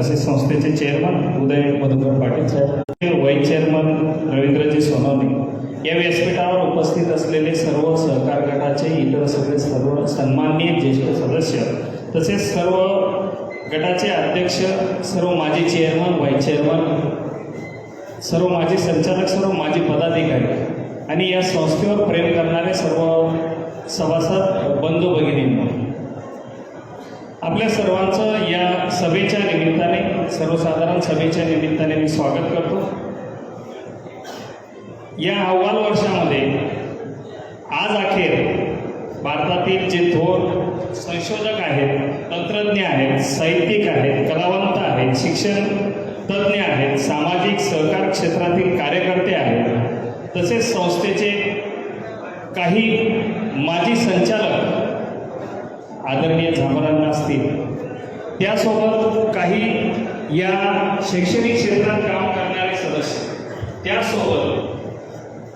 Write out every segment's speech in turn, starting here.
असे संस्थेचे चेअरमन उदय मधुकर पाटील साहेब वाईस चेअरमन रवींद्रजी सोनवणे. या व्यासपीठावर उपस्थित असलेले सर्व सहकार गटाचे इतर सगळे सर्व सन्माननीय ज्येष्ठ सदस्य तसेच सर्व गटाचे अध्यक्ष सर्व माजी चेअरमन व्हाईस चेअरमन सर्व माजी संचालक सर्व माजी पदाधिकारी आणि या संस्थेवर प्रेम करणारे सर्व सभासद बंधू भगिनी आपल्या सर्वांचं या सभेच्या निमित्ताने सर्वसाधारण सभेच्या निमित्ताने मी स्वागत करतो. या अव्वाल वर्षामध्ये आज अखेर भारतातील जे थोर संशोधक आहेत तंत्रज्ञ आहेत साहित्यिक आहेत कलावंत आहेत शिक्षण तज्ज्ञ आहेत सामाजिक सहकार क्षेत्रातील कार्यकर्ते आहेत तसेच संस्थेचे काही माजी संचालक आदरणीय झामरांना असतील. त्यासोबत काही या शैक्षणिक क्षेत्रात काम करणारे सदस्य. त्यासोबत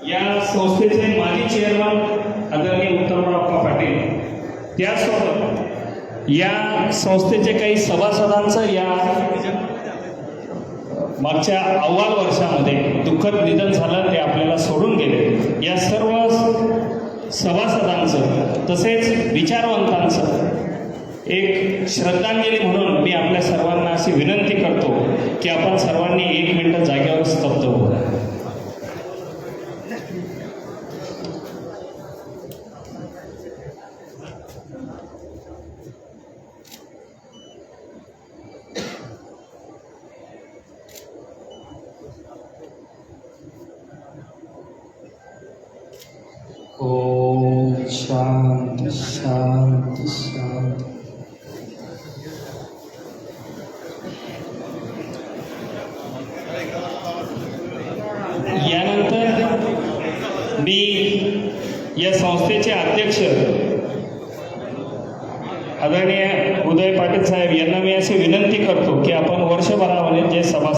या संस्थेचे माजी चेअरमन आदरणीय उत्तमराव पाटील. त्यासोबत या संस्थेचे काही सभासदांचं या मागच्या अव्वाल वर्षामध्ये दुःखद निधन झालं ते आपल्याला सोडून गेले. या सर्व सभासदांचं तसेच विचारवंतांचं एक श्रद्धांजली म्हणून मी आपल्या सर्वांना अशी विनंती करतो की आपण सर्वांनी एक मिनिट जागेवर स्तब्ध होऊ. ओम शांत शांत मी या संस्थेचे अध्यक्ष आदरणीय उदय पाटील साहेब यांना मी अशी विनंती करतो की आपण वर्षभरामध्ये जे सभा